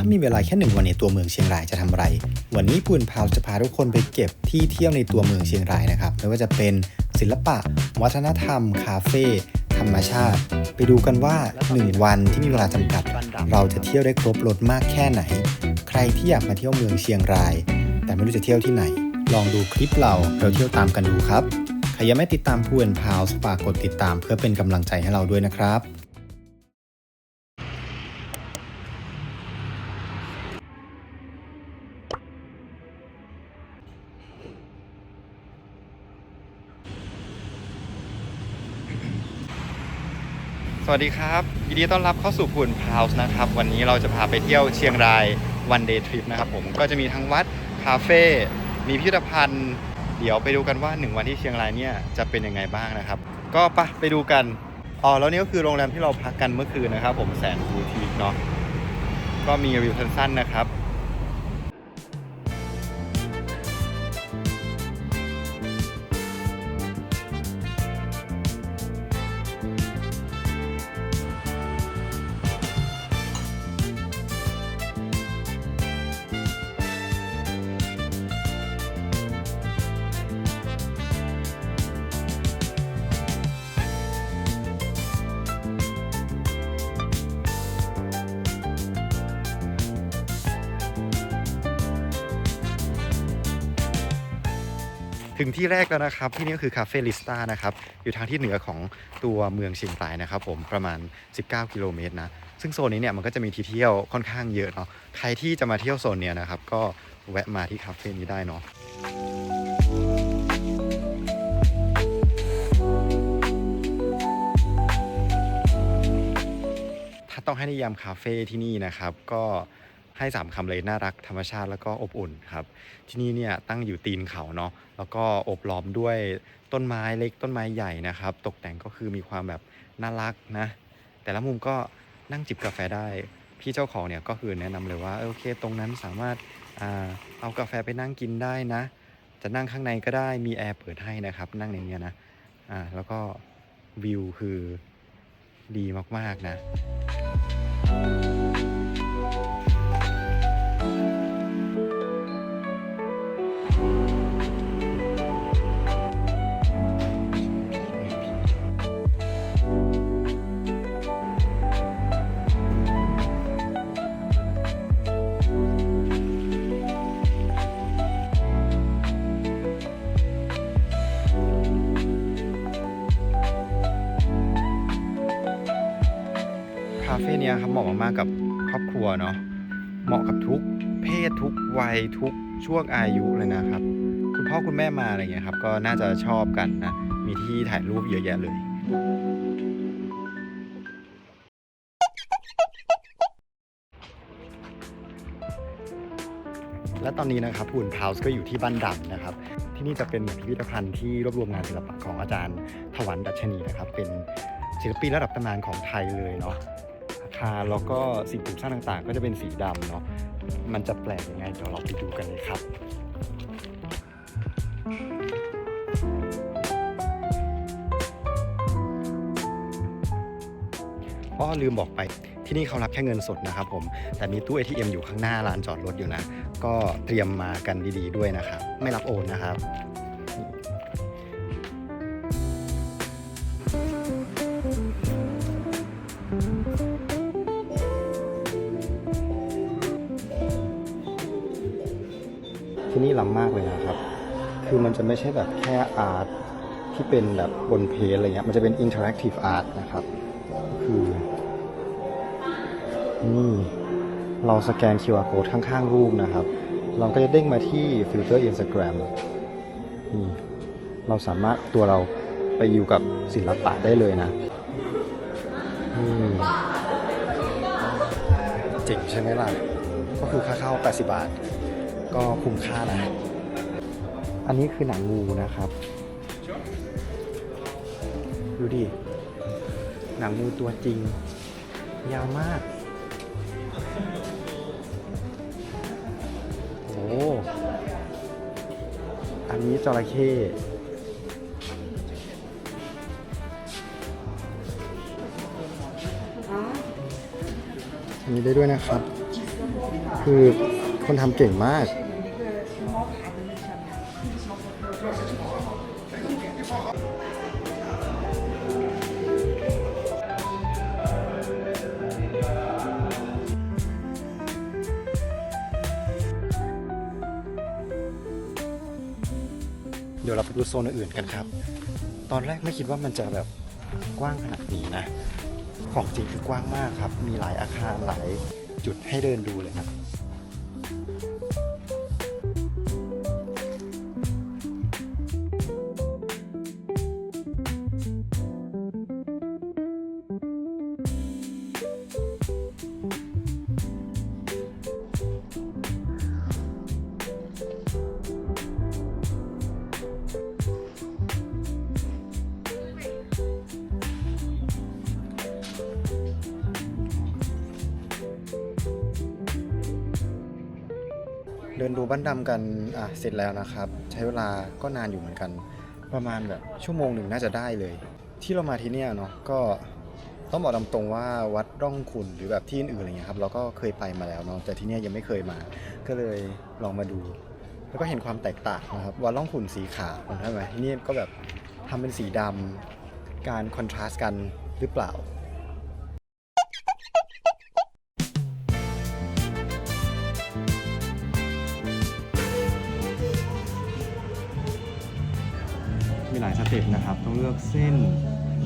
ถ้ามีเวลาแค่หนึ่งวันในตัวเมืองเชียงรายจะทำอะไร วันนี้ปูนพาวจะพาทุกคนไปเก็บที่เที่ยวในตัวเมืองเชียงรายนะครับไม่ว่าจะเป็นศิลปะ วัฒนธรรม คาเฟ่ธรรมชาติ ไปดูกันว่า 1 วันที่มีเวลาจำกัด เราจะเที่ยวได้ครบรถมากแค่ไหน ใครที่อยากมาเที่ยวเมืองเชียงราย แต่ไม่รู้จะเที่ยวที่ไหน ลองดูคลิปเราเราเที่ยวตามกันดูครับใครยังไม่ติดตามพูนพาวฝากกดติดตามเพื่อเป็นกำลังใจให้เราด้วยนะครับ สวัสดีครับยินดีต้อนรับเข้าสู่หุ่นพาวส์นะครับ วันนี้เราจะพาไปเที่ยวเชียงรายวันเดย์ทริปนะครับผมก็จะมีทั้งวัดคาเฟ่มีพิพิธภัณฑ์เดี๋ยวไปดูกันว่า 1 วันที่เชียงรายเนี่ยจะเป็นยังไงบ้างนะครับ ก็ไปะไปดูกันอ๋อแล้วนี่ก็คือโรงแรมที่เราพักกันเมื่อคืนนะครับ ผมแสนบูทีกเนาะก็มีรีวิวสั้นๆนะครับ ถึงที่แรกแล้วนะครับ ที่นี่ก็คือคาเฟ่ลิสตานะครับ อยู่ทางที่เหนือของตัวเมืองเชียงรายนะครับผมประมาณ 19 กิโลเมตรนะ ซึ่งโซนนี้เนี่ยมันก็จะมีที่เที่ยวค่อนข้างเยอะเนาะใครที่จะมาเที่ยวโซนเนี้ยนะครับก็แวะมาที่คาเฟ่นี้ได้เนาะถ้าต้องให้นิยามคาเฟ่ที่นี่นะครับ ก็ ให้สามคำเลยน่ารักธรรมชาติแล้วก็อบอุ่นครับ ที่นี่เนี่ยตั้งอยู่ตีนเขาเนาะแล้วก็อบล้อมด้วยต้นไม้เล็กต้นไม้ใหญ่นะครับ ตกแต่งก็คือมีความแบบน่ารักนะ แต่ละมุมก็นั่งจิบกาแฟได้ พี่เจ้าของเนี่ยก็คือแนะนำเลยว่าโอเค ตรงนั้นสามารถอเอากาแฟไปนั่งกินได้นะ จะนั่งข้างในก็ได้มีแอร์เปิดให้นะครับ นั่งในเนี้ยนะอ่าแล้วก็วิวคือดีมาก ๆ นะ นี้ยครับเหมาะมากๆกับครอบครัวเนาะเหมาะกับทุกเพศทุกวัยทุกช่วงอายุเลยนะครับ คุณพ่อคุณแม่มาอะไรเงี้ยครับ ก็น่าจะชอบกันนะ มีที่ถ่ายรูปเยอะแยะเลย และตอนนี้นะครับพูนพาวส์ก็อยู่ที่บ้านดำนะครับ ที่นี่จะเป็นเหมือนพิพิธภัณฑ์ที่รวบรวมงานศิลปะของอาจารย์ถวันดัชนีนะครับ เป็นศิลปินระดับตำนานของไทยเลยเนาะ คารแล้วก็สิ่งปลูกสร้างต่างๆ ก็จะเป็นสีดำเนาะมันจะแปลกยังไงเดี๋ยวเราไปดูกันเลยครับเพราะลืมบอกไปที่นี่เขารับแค่เงินสดนะครับผม แต่มีตู้ ATM อยู่ข้างหน้าลานจอดรถอยู่นะ ก็เตรียมมากันดีๆด้วยนะครับ ไม่รับโอนนะครับ ที่นี่ล้ำมากเลยนะครับ คือมันจะไม่ใช่แบบแค่อาร์ตที่เป็นแบบบนเพจอะไรเงี้ย มันจะเป็นอินเทอร์แอคทีฟอาร์ตนะครับ คือนี่เราสแกน QR code ข้างๆ รูปนะครับ เราก็จะเด้งมาที่ฟิลเตอร์ Instagram นี่เราสามารถตัวเราไปอยู่กับศิลปะได้เลยนะนี่เจ๋งใช่ไหมล่ะ ก็คือค่าเข้า 80 บาท ก็คุ้มค่านะ อันนี้คือหนังงูนะครับ ดูดิ หนังงูตัวจริง ยาวมาก โอ้ อันนี้จระเข้อันนี้ได้ด้วยนะครับ คือ คนทำเก่งมาก เดี๋ยวเราไปดูโซนอื่นๆกันครับ ตอนแรกไม่คิดว่ามันจะแบบกว้างขนาดนี้นะ ของจริงคือกว้างมากครับ มีหลายอาคารหลายจุดให้เดินดูเลยครับ เดินดูบ้านดำกันอะเสร็จแล้วนะครับ ใช้เวลาก็นานอยู่เหมือนกัน ประมาณแบบชั่วโมงหนึ่งน่าจะได้เลย ที่เรามาที่เนี่ยเนาะก็ต้องบอกตามตรงว่าวัดร่องขุนหรือแบบที่อื่นๆอะไรเงี้ยครับเราก็เคยไปมาแล้วเนาะแต่ที่เนี่ยยังไม่เคยมา ก็เลยลองมาดู แล้วก็เห็นความแตกต่างนะครับวัดร่องขุนสีขาวใช่ไหมที่นี่ก็แบบทำเป็นสีดำการคอนทราสต์กันหรือเปล่า เต็ปนะครับ ต้องเลือกเส้น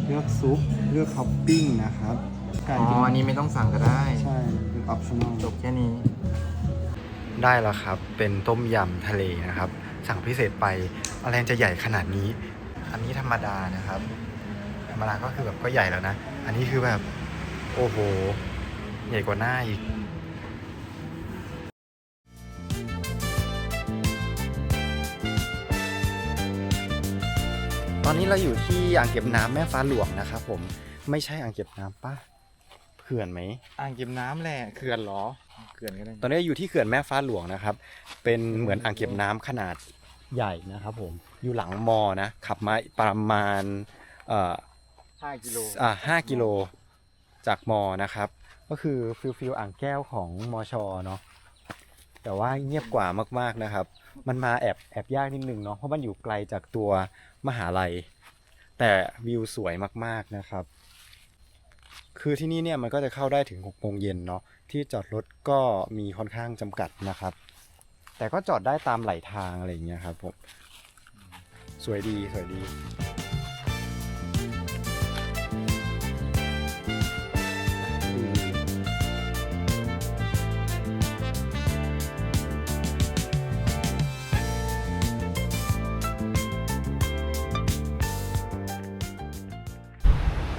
เลือกซุป เลือกท็อปปิ้งนะครับ การอ๋อกินอันนี้ไม่ต้องสั่งก็ได้ ใช่ เป็นออปชั่นอล จบแค่นี้ ได้แล้วครับ เป็นต้มยำทะเลนะครับ สั่งพิเศษไป อะไรจะใหญ่ขนาดนี้ อันนี้ธรรมดานะครับ ธรรมดาก็คือแบบก็ใหญ่แล้วนะ อันนี้คือแบบ โอ้โห ใหญ่กว่าหน้าอีก ตอนนี้เราอยู่ที่อ่างเก็บน้ำแม่ฟ้าหลวงนะครับผมไม่ใช่อ่างเก็บน้ำปะเขื่อนไหมอ่างเก็บน้ำแหละเขื่อนเหรอเขื่อนก็ได้ตอนนี้อยู่ที่เขื่อนแม่ฟ้าหลวงนะครับ เป็นเหมือนอ่างเก็บน้ำขนาดใหญ่นะครับผมอยู่หลังมอนะขับมาประมาณเอ่อห้ากิโลอ่าห้ากิโลจากมอนะครับ ก็คือฟิลฟิลอ่างแก้วของมอชอเนาะแต่ว่าเงียบกว่ามากๆนะครับ มันมาแอบแอบยากนิดนึงเนาะเพราะมันอยู่ไกลจากตัว มหาลัย แต่วิวสวยมากๆนะครับ คือที่นี่เนี่ยมันก็จะเข้าได้ถึง6โมงเย็นเนาะที่จอดรถก็มีค่อนข้างจำกัดนะครับ แต่ก็จอดได้ตามไหลทางอะไรอย่างเงี้ยครับผมสวยดีสวยดี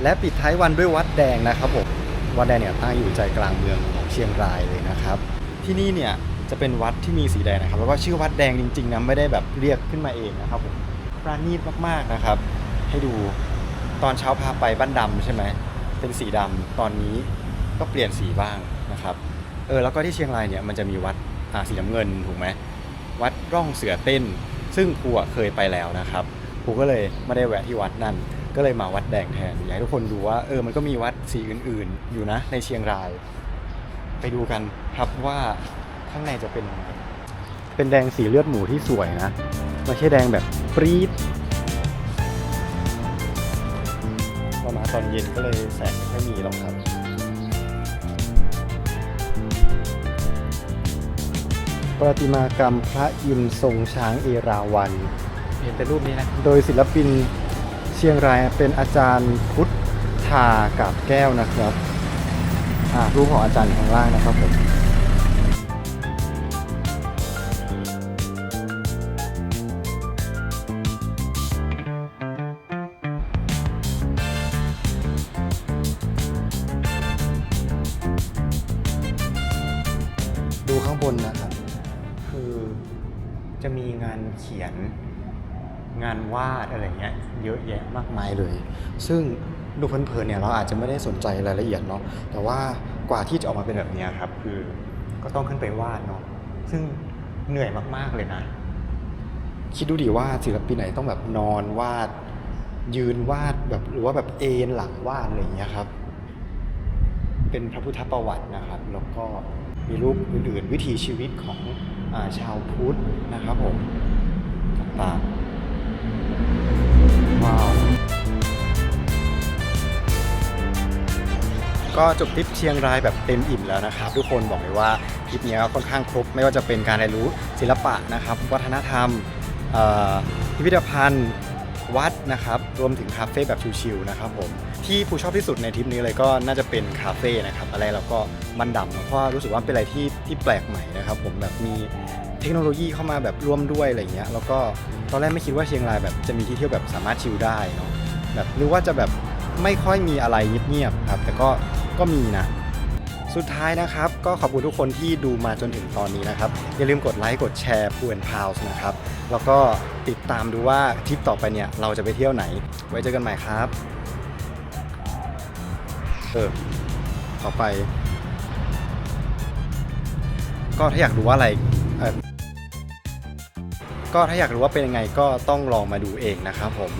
และปิดท้ายวันด้วยวัดแดงนะครับผมวัดแดงเนี่ยตั้งอยู่ใจกลางเมืองของเชียงรายเลยนะครับ ที่นี่เนี่ยจะเป็นวัดที่มีสีแดงนะครับ แล้วก็ชื่อวัดแดงจริงๆนะไม่ได้แบบเรียกขึ้นมาเองนะครับผมปราณีตมากๆนะครับ ให้ดูตอนเช้าพาไปบ้านดำใช่ไหมเป็นสีดำตอนนี้ก็เปลี่ยนสีบ้างนะครับเออแล้วก็ที่เชียงรายเนี่ยมันจะมีวัดอ่าสีน้ำเงินถูกไหมวัดร่องเสือเต้น ซึ่งครูเคยไปแล้วนะครับครูก็เลยไม่ได้แวะที่วัดนั่น ก็เลยมาวัดแดงแทนอยากให้ทุกคนดูว่าเออมันก็มีวัดสีอื่นๆ อยู่นะ ในเชียงราย ไปดูกันครับว่าข้างในจะเป็นยังไงเป็นแดงสีเลือดหมูที่สวยนะไม่ใช่แดงแบบปรี๊ดพอมาตอนเย็นก็เลยแสงไม่มีหรอกครับประติมากรรมพระอินทร์ทรงช้างเอราวัณเห็นแต่รูปนี้นะ โดยศิลปินเชียงรายเป็นอาจารย์พุทธากาบแก้วนะครับอ่ารูปของอาจารย์ข้างล่างนะครับผมดูข้างบนนะครับ คือจะมีงานเขียน งานวาดอะไรเงี้ยเยอะแยะมากมายเลย ซึ่งดูเพลินๆเนี่ยเราอาจจะไม่ได้สนใจรายละเอียดเนาะแต่ว่ากว่าที่จะออกมาเป็นแบบนี้ครับ คือก็ต้องขึ้นไปวาดเนาะซึ่งเหนื่อยมากๆเลยนะ คิดดูดิว่าศิลปินไหนต้องแบบนอนวาด ยืนวาดแบบหรือว่าแบบเอนหลังวาดอะไรอย่างเงี้ยครับ เป็นพระพุทธประวัตินะครับ แล้วก็มีรูปอื่นๆวิถีชีวิตของอชาวพุทธนะครับผมต่างๆ ก็จบทริปเชียงรายแบบเต็มอิ่มแล้วนะครับ ทุกคนบอกเลยว่าทริปนี้ก็ค่อนข้างครบ ไม่ว่าจะเป็นการเรียนรู้ศิลปะนะครับ วัฒนธรรมพิพิธภัณฑ์วัดนะครับ รวมถึงคาเฟ่แบบชิลๆนะครับผม ที่ผู้ชอบที่สุดในทริปนี้เลยก็น่าจะเป็นคาเฟ่นะครับ อะไรแล้วก็บันดำเพราะว่ารู้สึกว่าเป็นอะไรที่ที่แปลกใหม่นะครับ ผมแบบมีเทคโนโลยีเข้ามาแบบร่วมด้วยอะไรเงี้ย แล้วก็ตอนแรกไม่คิดว่าเชียงรายแบบจะมีที่เที่ยวแบบสามารถชิลได้เนาะ แบบหรือว่าจะแบบไม่ค่อยมีอะไรเงียบๆครับ แต่ก็ ก็มีนะ สุดท้ายนะครับ ก็ขอบคุณทุกคนที่ดูมาจนถึงตอนนี้นะครับ อย่าลืมกดไลค์กดแชร์พูนพาวส์นะครับ แล้วก็ติดตามดูว่าทริปต่อไปเนี่ย เราจะไปเที่ยวไหน ไว้เจอกันใหม่ครับเออต่อไป ก็ถ้าอยากรู้ว่าอะไรเออก็ถ้าอยากรู้ว่าเป็นยังไงก็ต้องลองมาดูเองนะครับผม